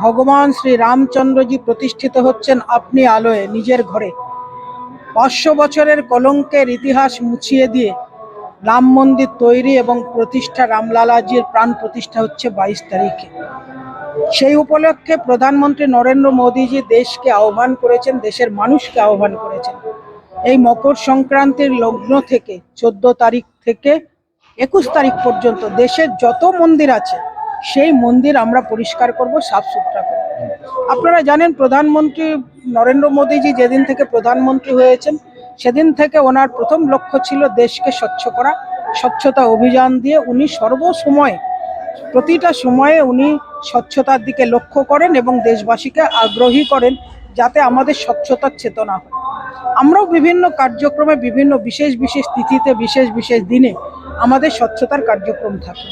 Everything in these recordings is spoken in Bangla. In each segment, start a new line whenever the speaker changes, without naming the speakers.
ভগবান শ্রী রামচন্দ্রজি প্রতিষ্ঠিত হচ্ছেন আপনি আলোয় নিজের ঘরে। পাঁচশো বছরের কলঙ্কের ইতিহাস মুছিয়ে দিয়ে রাম মন্দির তৈরি এবং প্রতিষ্ঠা রামলালাজির প্রাণ প্রতিষ্ঠা হচ্ছে বাইশ তারিখে। সেই উপলক্ষে প্রধানমন্ত্রী নরেন্দ্র মোদীজি দেশকে আহ্বান করেছেন, দেশের মানুষকে আহ্বান করেছেন। এই মকর সংক্রান্তির লগ্ন থেকে, চোদ্দ তারিখ থেকে একুশ তারিখ পর্যন্ত দেশের যত মন্দির আছে সেই মন্দির আমরা পরিষ্কার করব, সাফ সুতরা করব। আপনারা জানেন প্রধানমন্ত্রী নরেন্দ্র মোদীজি যেদিন থেকে প্রধানমন্ত্রী হয়েছেন, সেদিন থেকে ওনার প্রথম লক্ষ্য ছিল দেশকে স্বচ্ছ করা, স্বচ্ছতা অভিযান দিয়ে উনি সর্বসময়, প্রতিটা সময়ে উনি স্বচ্ছতার দিকে লক্ষ্য করেন এবং দেশবাসীকে আগ্রহী করেন যাতে আমাদের স্বচ্ছতার চেতনা হয়। আমরাও বিভিন্ন কার্যক্রমে, বিভিন্ন বিশেষ বিশেষ তিথিতে, বিশেষ বিশেষ দিনে আমাদের স্বচ্ছতার কার্যক্রম থাকে।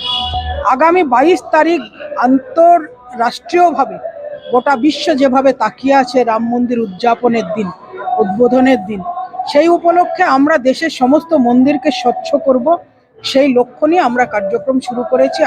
আগামী বাইশ তারিখ আন্তঃরাষ্ট্রীয়ভাবে গোটা বিশ্ব যেভাবে তাকিয়ে আছে রাম মন্দির উদযাপনের দিন, উদ্বোধনের দিন, সেই উপলক্ষে আমরা দেশের সমস্ত মন্দিরকে স্বচ্ছ করব, সেই লক্ষ্য নিয়ে আমরা কার্যক্রম শুরু করেছি।